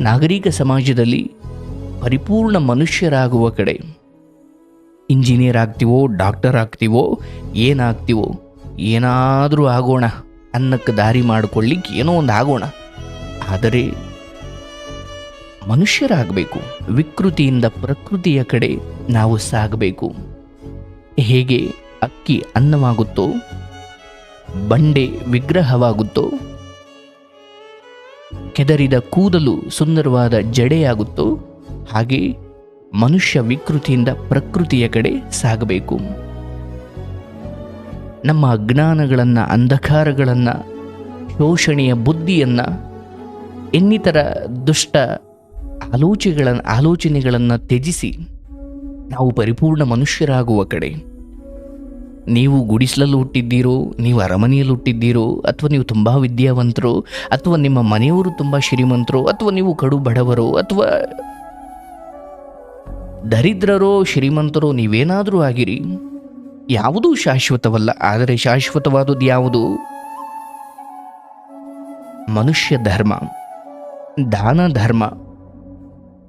ನಾಗರಿಕ ಸಮಾಜದಲ್ಲಿ ಪರಿಪೂರ್ಣ ಮನುಷ್ಯರಾಗುವ ಕಡೆ ಇಂಜಿನಿಯರ್ ಆಗ್ತೀವೋ ಡಾಕ್ಟರ್ ಆಗ್ತೀವೋ ಏನಾಗ್ತೀವೋ, ಏನಾದರೂ ಆಗೋಣ ಅನ್ನಕ್ಕೆ ದಾರಿ ಮಾಡಿಕೊಳ್ಳಿಕ್ಕೆ ಏನೋ ಒಂದು ಆಗೋಣ. ಆದರೆ ಮನುಷ್ಯರಾಗಬೇಕು, ವಿಕೃತಿಯಿಂದ ಪ್ರಕೃತಿಯ ಕಡೆ ನಾವು ಸಾಗಬೇಕು. ಹೇಗೆ ಅಕ್ಕಿ ಅನ್ನವಾಗುತ್ತೋ, ಬಂಡೆ ವಿಗ್ರಹವಾಗುತ್ತೋ ಕೆದರಿದ ಕೂದಲು ಸುಂದರವಾದ ಜಡೆಯಾಗುತ್ತೋ. ಹಾಗೆ ಮನುಷ್ಯ ವಿಕೃತಿಯಿಂದ ಪ್ರಕೃತಿಯ ಕಡೆ ಸಾಗಬೇಕು. ನಮ್ಮ ಅಜ್ಞಾನಗಳನ್ನು ಅಂಧಕಾರಗಳನ್ನು, ಶೋಷಣೆಯ ಬುದ್ಧಿಯನ್ನು, ಇನ್ನಿತರ ದುಷ್ಟ ಆಲೋಚನೆಗಳ ಆಲೋಚನೆಗಳನ್ನು ತ್ಯಜಿಸಿ ನಾವು ಪರಿಪೂರ್ಣ ಮನುಷ್ಯರಾಗುವ ಕಡೆ. ನೀವು ಗುಡಿಸಲಲ್ಲಿ ಹುಟ್ಟಿದ್ದೀರೋ, ನೀವು ಅರಮನೆಯಲ್ಲಿ ಹುಟ್ಟಿದ್ದೀರೋ, ಅಥವಾ ನೀವು ತುಂಬ ವಿದ್ಯಾವಂತರು, ಅಥವಾ ನಿಮ್ಮ ಮನೆಯವರು ತುಂಬ ಶ್ರೀಮಂತರು, ಅಥವಾ ನೀವು ಕಡು ಬಡವರೋ, ಅಥವಾ ದರಿದ್ರರೋ, ಶ್ರೀಮಂತರೋ, ನೀವೇನಾದರೂ ಆಗಿರಿ. ಯಾವುದೂ ಶಾಶ್ವತವಲ್ಲ, ಆದರೆ ಶಾಶ್ವತವಾದದ್ದು ಯಾವುದು? ಮನುಷ್ಯ ಧರ್ಮ, ದಾನ ಧರ್ಮ.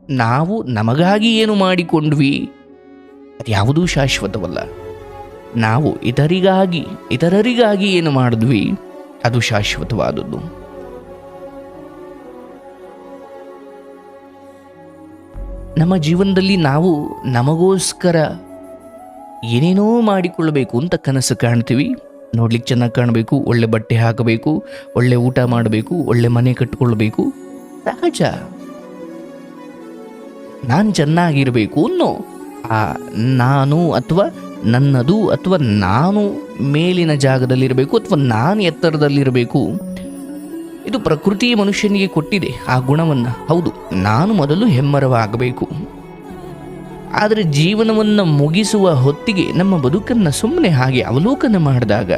ನಾವು ನಮಗಾಗಿ ಏನು ಮಾಡಿಕೊಂಡ್ವಿ? ಅದು ಯಾವುದೂ ಶಾಶ್ವತವಲ್ಲ. ನಾವು ಇತರಿಗಾಗಿ ಇತರರಿಗಾಗಿ ಏನು ಮಾಡಿದ್ವಿ? ಅದು ಶಾಶ್ವತವಾದದ್ದು. ನಮ್ಮ ಜೀವನದಲ್ಲಿ ನಾವು ನಮಗೋಸ್ಕರ ಏನೇನೋ ಮಾಡಿಕೊಳ್ಳಬೇಕು ಅಂತ ಕನಸು ಕಾಣ್ತೀವಿ. ನೋಡ್ಲಿಕ್ಕೆ ಚೆನ್ನಾಗಿ ಕಾಣಬೇಕು, ಒಳ್ಳೆ ಬಟ್ಟೆ ಹಾಕಬೇಕು, ಒಳ್ಳೆ ಊಟ ಮಾಡಬೇಕು, ಒಳ್ಳೆ ಮನೆ ಕಟ್ಟಿಕೊಳ್ಳಬೇಕು ಸಹಜ. ನಾನು ಚೆನ್ನಾಗಿರಬೇಕು ಅನ್ನೋ ಆ, ನಾನು ಅಥವಾ ನನ್ನದು ಅಥವಾ ನಾನು ಮೇಲಿನ ಜಾಗದಲ್ಲಿರಬೇಕು ಅಥವಾ ನಾನು ಎತ್ತರದಲ್ಲಿರಬೇಕು. ಇದು ಪ್ರಕೃತಿ ಮನುಷ್ಯನಿಗೆ ಕೊಟ್ಟಿದೆ ಆ ಗುಣವನ್ನು. ಹೌದು, ನಾನು ಮೊದಲು ಹೆಮ್ಮರವಾಗಬೇಕು. ಆದರೆ ಜೀವನವನ್ನು ಮುಗಿಸುವ ಹೊತ್ತಿಗೆ ನಮ್ಮ ಬದುಕನ್ನು ಸುಮ್ಮನೆ ಹಾಗೆ ಅವಲೋಕನ ಮಾಡಿದಾಗ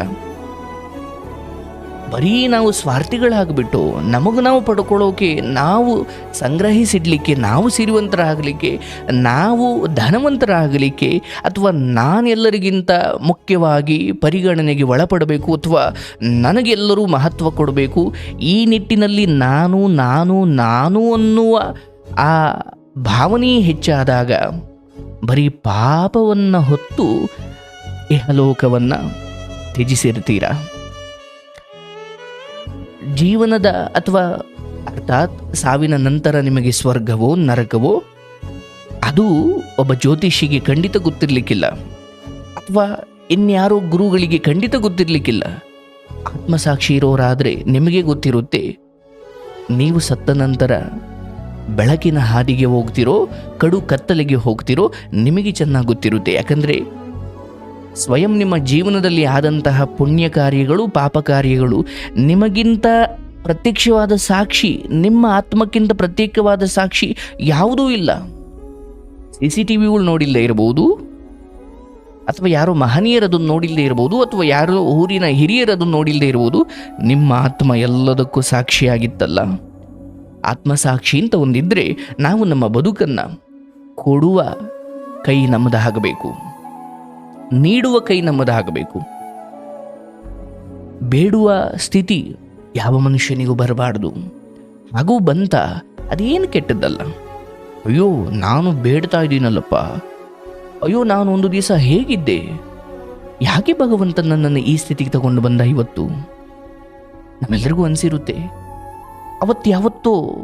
ಬರೀ ನಾವು ಸ್ವಾರ್ಥಿಗಳಾಗ್ಬಿಟ್ಟು ನಮಗೆ ನಾವು ಪಡ್ಕೊಳ್ಳೋಕೆ, ನಾವು ಸಂಗ್ರಹಿಸಿಡ್ಲಿಕ್ಕೆ, ನಾವು ಸಿರಿವಂತರಾಗಲಿಕ್ಕೆ, ನಾವು ಧನವಂತರಾಗಲಿಕ್ಕೆ ಅಥವಾ ನಾನೆಲ್ಲರಿಗಿಂತ ಮುಖ್ಯವಾಗಿ ಪರಿಗಣನೆಗೆ ಒಳಪಡಬೇಕು ಅಥವಾ ನನಗೆಲ್ಲರೂ ಮಹತ್ವ ಕೊಡಬೇಕು, ಈ ನಿಟ್ಟಿನಲ್ಲಿ ನಾನು ನಾನು ನಾನು ಅನ್ನುವ ಆ ಭಾವನೆ ಹೆಚ್ಚಾದಾಗ ಬರೀ ಪಾಪವನ್ನು ಹೊತ್ತು ಇಹಲೋಕವನ್ನು ತ್ಯಜಿಸಿರ್ತೀರಾ? ಜೀವನದ ಅಥವಾ ಅರ್ಥಾತ್ ಸಾವಿನ ನಂತರ ನಿಮಗೆ ಸ್ವರ್ಗವೋ, ನರಕವೋ, ಅದು ಒಬ್ಬ ಜ್ಯೋತಿಷಿಗೆ ಖಂಡಿತ ಗೊತ್ತಿರಲಿಕ್ಕಿಲ್ಲ. ಅಥವಾ ಇನ್ಯಾರೋ ಗುರುಗಳಿಗೆ ಖಂಡಿತ ಗೊತ್ತಿರಲಿಕ್ಕಿಲ್ಲ. ಆತ್ಮಸಾಕ್ಷಿ ಇರೋರಾದರೆ ನಿಮಗೆ ಗೊತ್ತಿರುತ್ತೆ, ನೀವು ಸತ್ತ ನಂತರ ಬೆಳಕಿನ ಹಾದಿಗೆ ಹೋಗ್ತಿರೋ, ಕಡು ಕತ್ತಲೆಗೆ ಹೋಗ್ತಿರೋ, ನಿಮಗೆ ಚೆನ್ನಾಗಿ ಗೊತ್ತಿರುತ್ತೆ. ಯಾಕಂದರೆ ಸ್ವಯಂ ನಿಮ್ಮ ಜೀವನದಲ್ಲಿ ಆದಂತಹ ಪುಣ್ಯ ಕಾರ್ಯಗಳು ಪಾಪ ಕಾರ್ಯಗಳು ನಿಮಗಿಂತ ಪ್ರತ್ಯಕ್ಷವಾದ ಸಾಕ್ಷಿ, ನಿಮ್ಮ ಆತ್ಮಕ್ಕಿಂತ ಪ್ರತ್ಯೇಕವಾದ ಸಾಕ್ಷಿ ಯಾವುದೂ ಇಲ್ಲ. ಸಿ ಸಿ ಟಿ ವಿಗಳು ನೋಡಿಲ್ಲದೆ ಇರಬಹುದು, ಅಥವಾ ಯಾರೋ ಮಹನೀಯರದನ್ನು ನೋಡಿಲ್ಲದೆ ಇರಬಹುದು, ಅಥವಾ ಯಾರೋ ಊರಿನ ಹಿರಿಯರದನ್ನು ನೋಡಿಲ್ಲದೆ ಇರಬಹುದು, ನಿಮ್ಮ ಆತ್ಮ ಎಲ್ಲದಕ್ಕೂ ಸಾಕ್ಷಿಯಾಗಿತ್ತಲ್ಲ. ಆತ್ಮಸಾಕ್ಷಿ ಅಂತ ಒಂದಿದ್ರೆ ನಾವು ನಮ್ಮ ಬದುಕನ್ನು ಕೊಡುವ ಕೈ ನಮ್ಮದಾಗಬೇಕು. ನೀಡುವ ಕೈ ನಮ್ಮದಾಗಬೇಕು. ಬೇಡುವ ಸ್ಥಿತಿ ಯಾವ ಮನುಷ್ಯನಿಗೂ ಬರಬಾರ್ದು. ಹಾಗೂ ಬಂತ ಅದೇನು ಕೆಟ್ಟದ್ದಲ್ಲ. ಅಯ್ಯೋ, ನಾನು ಬೇಡ್ತಾ ಇದ್ದೀನಲ್ಲಪ್ಪ. ಅಯ್ಯೋ, ನಾನು ಒಂದು ದಿವಸ ಹೇಗಿದ್ದೆ? ಯಾಕೆ ಭಗವಂತ ನನ್ನನ್ನು ಈ ಸ್ಥಿತಿಗೆ ತಗೊಂಡು ಬಂದ ಇವತ್ತು? ನಮ್ಮೆಲ್ಲರಿಗೂ ಅನಿಸಿರುತ್ತೆ. ಅವತ್ತು ಯಾವತ್ತೋ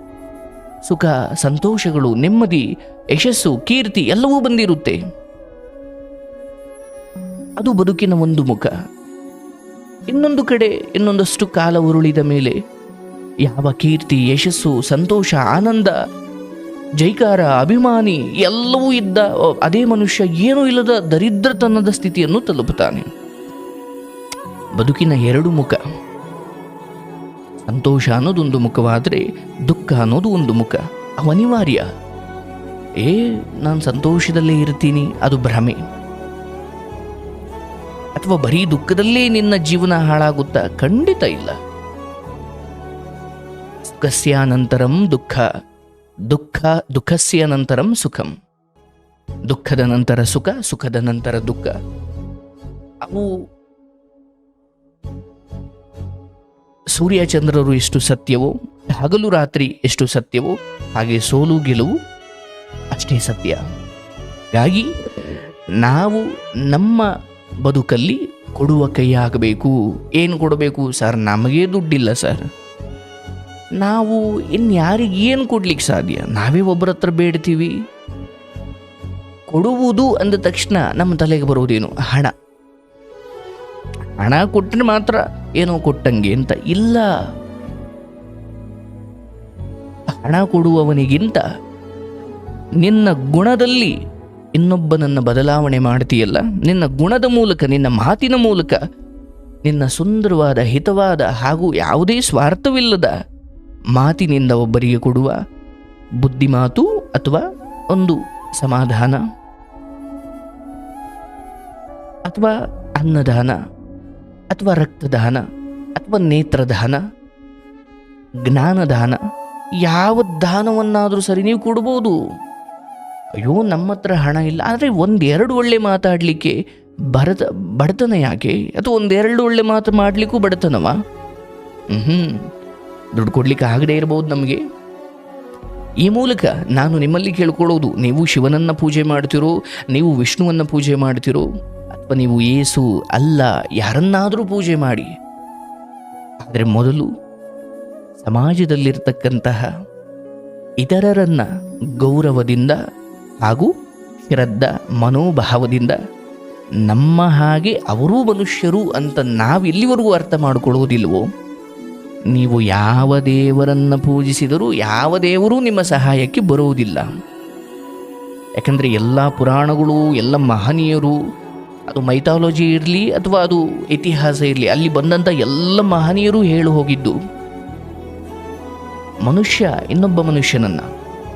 ಸುಖ, ಸಂತೋಷಗಳು, ನೆಮ್ಮದಿ, ಯಶಸ್ಸು, ಕೀರ್ತಿ ಎಲ್ಲವೂ ಬಂದಿರುತ್ತೆ. ಅದು ಬದುಕಿನ ಒಂದು ಮುಖ. ಇನ್ನೊಂದು ಕಡೆ ಇನ್ನೊಂದಷ್ಟು ಕಾಲ ಉರುಳಿದ ಮೇಲೆ ಯಾವ ಕೀರ್ತಿ, ಯಶಸ್ಸು, ಸಂತೋಷ, ಆನಂದ, ಜೈಕಾರ, ಅಭಿಮಾನಿ ಎಲ್ಲವೂ ಇದ್ದ ಅದೇ ಮನುಷ್ಯ ಏನೂ ಇಲ್ಲದ ದರಿದ್ರತನದ ಸ್ಥಿತಿಯನ್ನು ತಲುಪುತ್ತಾನೆ. ಬದುಕಿನ ಎರಡು ಮುಖ. ಸಂತೋಷ ಅನ್ನೋದೊಂದು ಮುಖವಾದರೆ ದುಃಖ ಅನ್ನೋದು ಒಂದು ಮುಖ. ಅವನಿವಾರ್ಯ ಏ, ನಾನು ಸಂತೋಷದಲ್ಲೇ ಇರ್ತೀನಿ, ಅದು ಭ್ರಮೆ. ಅಥವಾ ಬರೀ ದುಃಖದಲ್ಲೇ ನಿನ್ನ ಜೀವನ ಹಾಳಾಗುತ್ತಾ ಖಂಡಿತ ಇಲ್ಲ. ಸುಖಸ್ಯಾನಂತರಂ ದುಃಖ ದುಃಖ, ದುಃಖಸ್ಯ ನಂತರಂ ಸುಖಂ. ದುಃಖದ ನಂತರ ಸುಖ, ಸುಖದ ನಂತರ ದುಃಖ. ಅವು ಸೂರ್ಯಚಂದ್ರರು ಎಷ್ಟು ಸತ್ಯವೋ, ಹಗಲು ರಾತ್ರಿ ಎಷ್ಟು ಸತ್ಯವೋ, ಹಾಗೆ ಸೋಲು ಗೆಲುವು ಅಷ್ಟೇ ಸತ್ಯ. ಹಾಗಾಗಿ ನಾವು ನಮ್ಮ ಬದುಕಲ್ಲಿ ಕೊಡುವ ಕೈಯಾಗಬೇಕು. ಏನು ಕೊಡಬೇಕು ಸರ್? ನಮಗೇ ದುಡ್ಡಿಲ್ಲ ಸರ್. ನಾವು ಇನ್ಯಾರಿಗೆ ಏನು ಕೊಡ್ಲಿಕ್ಕೆ ಸಾಧ್ಯ? ನಾವೇ ಒಬ್ಬರ ಹತ್ರ ಬೇಡ್ತೀವಿ. ಕೊಡುವುದು ಅಂದ ತಕ್ಷಣ ನಮ್ಮ ತಲೆಗೆ ಬರುವುದೇನು ಹಣ. ಹಣ ಕೊಟ್ಟರೆ ಮಾತ್ರ ಏನೋ ಕೊಟ್ಟಂಗೆ ಅಂತ ಇಲ್ಲ. ಹಣ ಕೊಡುವವನಿಗಿಂತ ನಿನ್ನ ಗುಣದಲ್ಲಿ ಇನ್ನೊಬ್ಬನನ್ನು ಬದಲಾವಣೆ ಮಾಡ್ತೀಯಲ್ಲ? ನಿನ್ನ ಗುಣದ ಮೂಲಕ, ನಿನ್ನ ಮಾತಿನ ಮೂಲಕ, ನಿನ್ನ ಸುಂದರವಾದ, ಹಿತವಾದ ಹಾಗೂ ಯಾವುದೇ ಸ್ವಾರ್ಥವಿಲ್ಲದ ಮಾತಿನಿಂದ ಒಬ್ಬರಿಗೆ ಕೊಡುವ ಬುದ್ಧಿಮಾತು ಅಥವಾ ಒಂದು ಸಮಾಧಾನ ಅಥವಾ ಅನ್ನದಾನ ಅಥವಾ ರಕ್ತದಾನ ಅಥವಾ ನೇತ್ರದಾನ, ಜ್ಞಾನದಾನ, ಯಾವ ದಾನವನ್ನಾದರೂ ಸರಿ ನೀವು ಕೊಡ್ಬೋದು. ಅಯ್ಯೋ ನಮ್ಮ ಹತ್ರ ಹಣ ಇಲ್ಲ. ಆದರೆ ಒಂದೆರಡು ಒಳ್ಳೆ ಮಾತಾಡಲಿಕ್ಕೆ ಬರತ ಬಡತನ ಯಾಕೆ ಅಥವಾ ಒಂದೆರಡು ಒಳ್ಳೆ ಮಾತು ಮಾಡಲಿಕ್ಕೂ ಬಡತನವ? ಹ್ಞೂ ದುಡ್ಡು ಕೊಡ್ಲಿಕ್ಕೆ ಆಗದೆ ಇರಬಹುದು ನಮಗೆ. ಈ ಮೂಲಕ ನಾನು ನಿಮ್ಮಲ್ಲಿ ಕೇಳ್ಕೊಳ್ಳೋದು, ನೀವು ಶಿವನನ್ನ ಪೂಜೆ ಮಾಡ್ತಿರೋ, ನೀವು ವಿಷ್ಣುವನ್ನ ಪೂಜೆ ಮಾಡ್ತಿರೋ, ಅಥವಾ ನೀವು ಏಸು ಅಲ್ಲ, ಯಾರನ್ನಾದರೂ ಪೂಜೆ ಮಾಡಿ. ಆದರೆ ಮೊದಲು ಸಮಾಜದಲ್ಲಿರ್ತಕ್ಕಂತಹ ಇತರರನ್ನ ಗೌರವದಿಂದ ಹಾಗೂ ಶ್ರದ್ಧಾ ಮನೋಭಾವದಿಂದ ನಮ್ಮ ಹಾಗೆ ಅವರೂ ಮನುಷ್ಯರು ಅಂತ ನಾವು ಇಲ್ಲಿವರೆಗೂ ಅರ್ಥ ಮಾಡಿಕೊಳ್ಳುವುದಿಲ್ವೋ ನೀವು ಯಾವ ದೇವರನ್ನು ಪೂಜಿಸಿದರೂ ಯಾವ ದೇವರೂ ನಿಮ್ಮ ಸಹಾಯಕ್ಕೆ ಬರುವುದಿಲ್ಲ. ಯಾಕಂದರೆ ಎಲ್ಲ ಪುರಾಣಗಳು, ಎಲ್ಲ ಮಹನೀಯರು, ಅದು ಮೈಥಾಲಜಿ ಇರಲಿ ಅಥವಾ ಅದು ಇತಿಹಾಸ ಇರಲಿ, ಅಲ್ಲಿ ಬಂದಂಥ ಎಲ್ಲ ಮಹನೀಯರು ಹೇಳು ಹೋಗಿದ್ದು ಮನುಷ್ಯ ಇನ್ನೊಬ್ಬ ಮನುಷ್ಯನನ್ನು.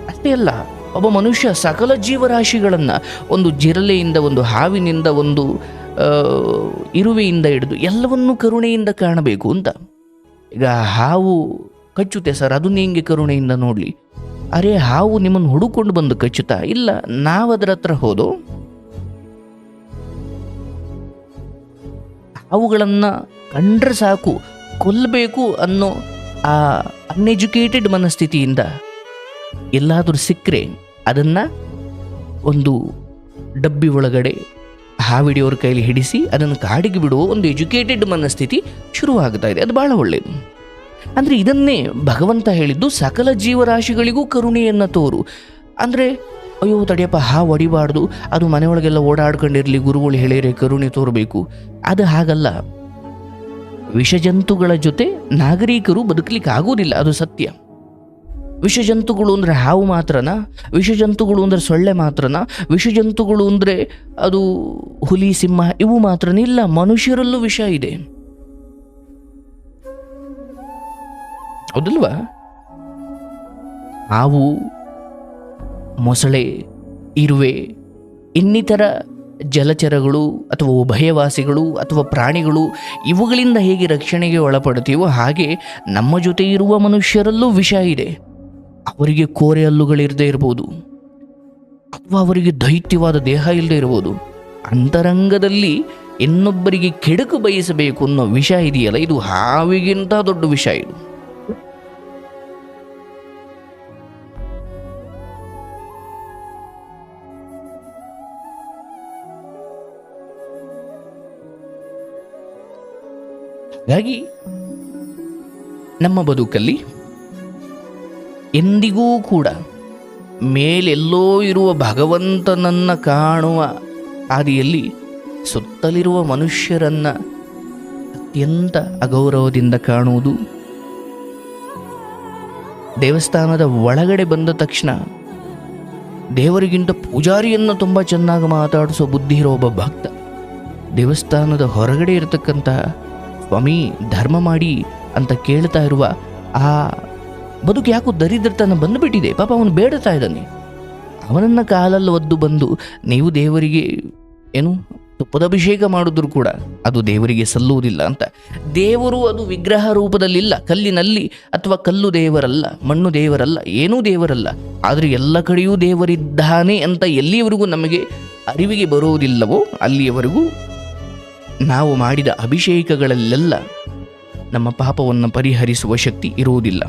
ಅಷ್ಟೇ ಅಲ್ಲ ಒಬ್ಬ ಮನುಷ್ಯ ಸಕಲ ಜೀವರಾಶಿಗಳನ್ನು ಒಂದು ಜಿರಲೆಯಿಂದ, ಒಂದು ಹಾವಿನಿಂದ, ಒಂದು ಇರುವೆಯಿಂದ ಹಿಡಿದು ಎಲ್ಲವನ್ನೂ ಕರುಣೆಯಿಂದ ಕಾಣಬೇಕು ಅಂತ. ಈಗ ಹಾವು ಕಚ್ಚುತ್ತೆ ಸರ್ ಅದನ್ನ ಹೆಂಗೆ ಕರುಣೆಯಿಂದ ನೋಡಲಿ. ಅರೆ ಹಾವು ನಿಮ್ಮನ್ನು ಹುಡುಕೊಂಡು ಬಂದು ಕಚ್ಚುತ್ತಾ? ಇಲ್ಲ, ನಾವು ಅದರ ಹತ್ರ ಹೋದೋ? ಹಾವುಗಳನ್ನು ಕಂಡ್ರೆ ಸಾಕು ಕೊಲ್ಲಬೇಕು ಅನ್ನೋ ಆ ಅನ್ಎಜುಕೇಟೆಡ್ ಮನಸ್ಥಿತಿಯಿಂದ ಎಲ್ಲಾದರೂ ಸಿಕ್ಕರೆ ಅದನ್ನು ಒಂದು ಡಬ್ಬಿ ಒಳಗಡೆ ಹಾವಿಡಿಯವ್ರ ಕೈಲಿ ಹಿಡಿಸಿ ಅದನ್ನು ಕಾಡಿಗೆ ಬಿಡುವ ಒಂದು ಎಜುಕೇಟೆಡ್ ಮನಸ್ಥಿತಿ ಶುರುವಾಗ್ತಾ ಇದೆ. ಅದು ಭಾಳ ಒಳ್ಳೆಯದು ಅಂದರೆ ಇದನ್ನೇ ಭಗವಂತ ಹೇಳಿದ್ದು ಸಕಲ ಜೀವರಾಶಿಗಳಿಗೂ ಕರುಣೆಯನ್ನು ತೋರು. ಅಂದರೆ ಅಯ್ಯೋ ತಡೆಯಪ್ಪ, ಹಾ ಹೊಡಿಬಾರ್ದು, ಅದು ಮನೆಯೊಳಗೆಲ್ಲ ಓಡಾಡ್ಕೊಂಡಿರಲಿ, ಗುರುಗಳು ಹೇಳಿರೆ ಕರುಣೆ ತೋರಬೇಕು. ಅದು ಹಾಗಲ್ಲ. ವಿಷಜಂತುಗಳ ಜೊತೆ ನಾಗರಿಕರು ಬದುಕಲಿಕ್ಕೆ ಆಗೋದಿಲ್ಲ, ಅದು ಸತ್ಯ. ವಿಷಜಂತುಗಳು ಅಂದರೆ ಹಾವು ಮಾತ್ರನಾ? ವಿಷಜಂತುಗಳು ಅಂದರೆ ಸೊಳ್ಳೆ ಮಾತ್ರನಾ? ವಿಷಜಂತುಗಳು ಅಂದರೆ ಅದು ಹುಲಿ, ಸಿಂಹ, ಇವು ಮಾತ್ರನೇ? ಇಲ್ಲ, ಮನುಷ್ಯರಲ್ಲೂ ವಿಷ ಇದೆ. ಹೌದಲ್ವಾ? ಹಾವು, ಮೊಸಳೆ, ಇರುವೆ, ಇನ್ನಿತರ ಜಲಚರಗಳು ಅಥವಾ ಉಭಯವಾಸಿಗಳು ಅಥವಾ ಪ್ರಾಣಿಗಳು ಇವುಗಳಿಂದ ಹೇಗೆ ರಕ್ಷಣೆಗೆ ಒಳಪಡುತ್ತೀವೋ ಹಾಗೆ ನಮ್ಮ ಜೊತೆ ಇರುವ ಮನುಷ್ಯರಲ್ಲೂ ವಿಷ ಇದೆ. ಅವರಿಗೆ ಕೋರೆ ಹಲ್ಲುಗಳಿರದೇ ಇರ್ಬೋದು ಅಥವಾ ಅವರಿಗೆ ದೈತ್ಯವಾದ ದೇಹ ಇಲ್ಲದೆ ಇರ್ಬೋದು ಅಂತರಂಗದಲ್ಲಿ ಇನ್ನೊಬ್ಬರಿಗೆ ಕೆಡುಕು ಬಯಸಬೇಕು ಅನ್ನೋ ವಿಷ ಇದೆಯಲ್ಲ, ಇದು ಹಾವಿಗಿಂತ ದೊಡ್ಡ ವಿಷ ಇದು. ಹಾಗಾಗಿ ನಮ್ಮ ಬದುಕಲ್ಲಿ ಎಂದಿಗೂ ಕೂಡ ಮೇಲೆಲ್ಲೋ ಇರುವ ಭಗವಂತನನ್ನು ಕಾಣುವ ಹಾದಿಯಲ್ಲಿ ಸುತ್ತಲಿರುವ ಮನುಷ್ಯರನ್ನು ಅತ್ಯಂತ ಅಗೌರವದಿಂದ ಕಾಣುವುದು. ದೇವಸ್ಥಾನದ ಒಳಗಡೆ ಬಂದ ತಕ್ಷಣ ದೇವರಿಗಿಂತ ಪೂಜಾರಿಯನ್ನು ತುಂಬ ಚೆನ್ನಾಗಿ ಮಾತಾಡಿಸೋ ಬುದ್ಧಿ ಇರೋ ಒಬ್ಬ ಭಕ್ತ ದೇವಸ್ಥಾನದ ಹೊರಗಡೆ ಇರತಕ್ಕಂತಹ ಸ್ವಾಮಿ ಧರ್ಮ ಮಾಡಿ ಅಂತ ಕೇಳ್ತಾ ಇರುವ ಆ ಬದುಕು ಯಾಕೋ ದರಿದ್ರತನ ಬಂದುಬಿಟ್ಟಿದೆ. ಪಾಪ ಅವನು ಬೇಡತಾ ಇದ್ದಾನೆ. ಅವನನ್ನ ಕಾಲಲ್ಲಿ ಒದ್ದು ಬಂದು ನೀವು ದೇವರಿಗೆ ಏನು ತುಪ್ಪದ ಅಭಿಷೇಕ ಮಾಡಿದ್ರು ಕೂಡ ಅದು ದೇವರಿಗೆ ಸಲ್ಲುವುದಿಲ್ಲ ಅಂತ. ದೇವರು ಅದು ವಿಗ್ರಹ ರೂಪದಲ್ಲಿಲ್ಲ. ಕಲ್ಲಿನಲ್ಲಿ ಅಥವಾ ಕಲ್ಲು ದೇವರಲ್ಲ, ಮಣ್ಣು ದೇವರಲ್ಲ, ಏನೂ ದೇವರಲ್ಲ. ಆದರೆ ಎಲ್ಲ ಕಡೆಯೂ ದೇವರಿದ್ದಾನೆ ಅಂತ ಎಲ್ಲಿಯವರೆಗೂ ನಮಗೆ ಅರಿವಿಗೆ ಬರುವುದಿಲ್ಲವೋ ಅಲ್ಲಿಯವರೆಗೂ ನಾವು ಮಾಡಿದ ಅಭಿಷೇಕಗಳಲ್ಲೆಲ್ಲ ನಮ್ಮ ಪಾಪವನ್ನು ಪರಿಹರಿಸುವ ಶಕ್ತಿ ಇರುವುದಿಲ್ಲ.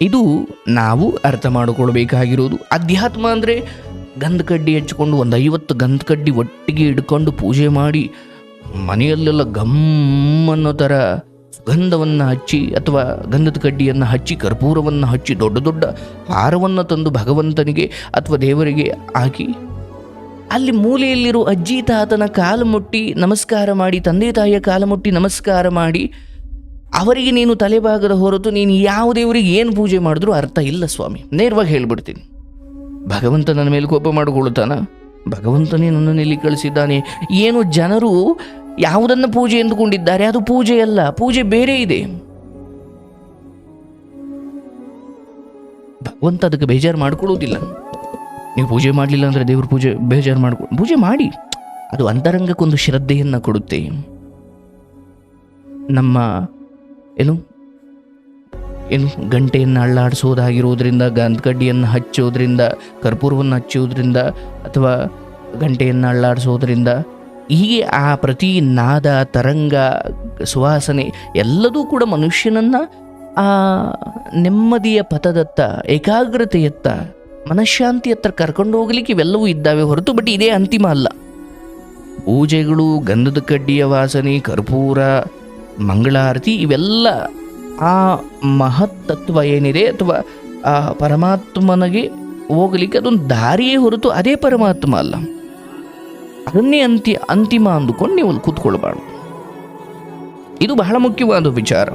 ಇದು ನಾವು ಅರ್ಥ ಮಾಡಿಕೊಳ್ಬೇಕಾಗಿರೋದು. ಅಧ್ಯಾತ್ಮ ಅಂದರೆ ಗಂಧಕಡ್ಡಿ ಒಂದು ಐವತ್ತು ಗಂಧಕಡ್ಡಿ ಒಟ್ಟಿಗೆ ಹಿಡ್ಕೊಂಡು ಪೂಜೆ ಮಾಡಿ ಮನೆಯಲ್ಲೆಲ್ಲ ಗಮ್ ಅನ್ನೋ ಥರ ಸುಗಂಧವನ್ನು ಹಚ್ಚಿ ಅಥವಾ ಗಂಧದ ಕಡ್ಡಿಯನ್ನು ಹಚ್ಚಿ ಕರ್ಪೂರವನ್ನು ಹಚ್ಚಿ ದೊಡ್ಡ ದೊಡ್ಡ ಹಾರವನ್ನು ತಂದು ಭಗವಂತನಿಗೆ ಅಥವಾ ದೇವರಿಗೆ ಹಾಕಿ ಅಲ್ಲಿ ಮೂಲೆಯಲ್ಲಿರೋ ಅಜ್ಜಿ ತಾತನ ಕಾಲು ಮುಟ್ಟಿ ನಮಸ್ಕಾರ ಮಾಡಿ, ತಂದೆ ತಾಯಿಯ ಕಾಲು ಮುಟ್ಟಿ ನಮಸ್ಕಾರ ಮಾಡಿ ಅವರಿಗೆ ನೀನು ತಲೆಭಾಗದ ಹೊರತು ನೀನು ಯಾವ ದೇವರಿಗೆ ಏನು ಪೂಜೆ ಮಾಡಿದ್ರೂ ಅರ್ಥ ಇಲ್ಲ ಸ್ವಾಮಿ. ನೇರವಾಗಿ ಹೇಳ್ಬಿಡ್ತೀನಿ. ಭಗವಂತ ನನ್ನ ಮೇಲೆ ಕೋಪ ಮಾಡಿಕೊಳ್ಳುತ್ತಾನ? ಭಗವಂತನೇ ನನ್ನನ್ನು ಇಲ್ಲಿ ಕಳಿಸಿದ್ದಾನೆ. ಏನು ಜನರು ಯಾವುದನ್ನು ಪೂಜೆ ಎಂದುಕೊಂಡಿದ್ದಾರೆ? ಅದು ಪೂಜೆ ಅಲ್ಲ, ಪೂಜೆ ಬೇರೆ ಇದೆ. ಭಗವಂತ ಅದಕ್ಕೆ ಬೇಜಾರು ಮಾಡ್ಕೊಳ್ಳೋದಿಲ್ಲ ನೀವು ಪೂಜೆ ಮಾಡಲಿಲ್ಲ ಅಂದರೆ ದೇವ್ರ ಪೂಜೆ ಬೇಜಾರು ಮಾಡ್ಕೊ, ಪೂಜೆ ಮಾಡಿ. ಅದು ಅಂತರಂಗಕ್ಕೊಂದು ಶ್ರದ್ಧೆಯನ್ನು ಕೊಡುತ್ತೆ. ನಮ್ಮ ಏನು ಏನು ಗಂಟೆಯನ್ನು ಅಳ್ಳಾಡಿಸೋದಾಗಿರೋದ್ರಿಂದ ಗಂಧಕಡ್ಡಿಯನ್ನು ಹಚ್ಚೋದ್ರಿಂದ, ಕರ್ಪೂರವನ್ನು ಹಚ್ಚೋದ್ರಿಂದ ಅಥವಾ ಗಂಟೆಯನ್ನು ಅಳ್ಳಾಡಿಸೋದ್ರಿಂದ ಹೀಗೆ ಆ ಪ್ರತಿ ನಾದ, ತರಂಗ, ಸುವಾಸನೆ ಎಲ್ಲದೂ ಕೂಡ ಮನುಷ್ಯನನ್ನು ಆ ನೆಮ್ಮದಿಯ ಪಥದತ್ತ, ಏಕಾಗ್ರತೆಯತ್ತ, ಮನಃಶಾಂತಿ ಹತ್ರ ಕರ್ಕೊಂಡು ಹೋಗಲಿಕ್ಕೆ ಇವೆಲ್ಲವೂ ಇದ್ದಾವೆ ಹೊರತು ಬಟ್ ಇದೇ ಅಂತಿಮ ಅಲ್ಲ. ಪೂಜೆಗಳು, ಗಂಧದ ಕಡ್ಡಿಯ ವಾಸನೆ, ಕರ್ಪೂರ ಮಂಗಳಾರತಿ ಇವೆಲ್ಲ ಆ ಮಹತ್ತತ್ವ ಏನಿದೆ ಅಥವಾ ಆ ಪರಮಾತ್ಮನಿಗೆ ಹೋಗಲಿಕ್ಕೆ ಅದೊಂದು ದಾರಿಯೇ ಹೊರತು ಅದೇ ಪರಮಾತ್ಮ ಅಲ್ಲ. ಅದನ್ನೇ ಅಂತಿ ಅಂತಿಮ ಅಂದುಕೊಂಡು ನೀವು ಕೂತ್ಕೊಳ್ಬಾರ್ದು. ಇದು ಬಹಳ ಮುಖ್ಯವಾದ ವಿಚಾರ.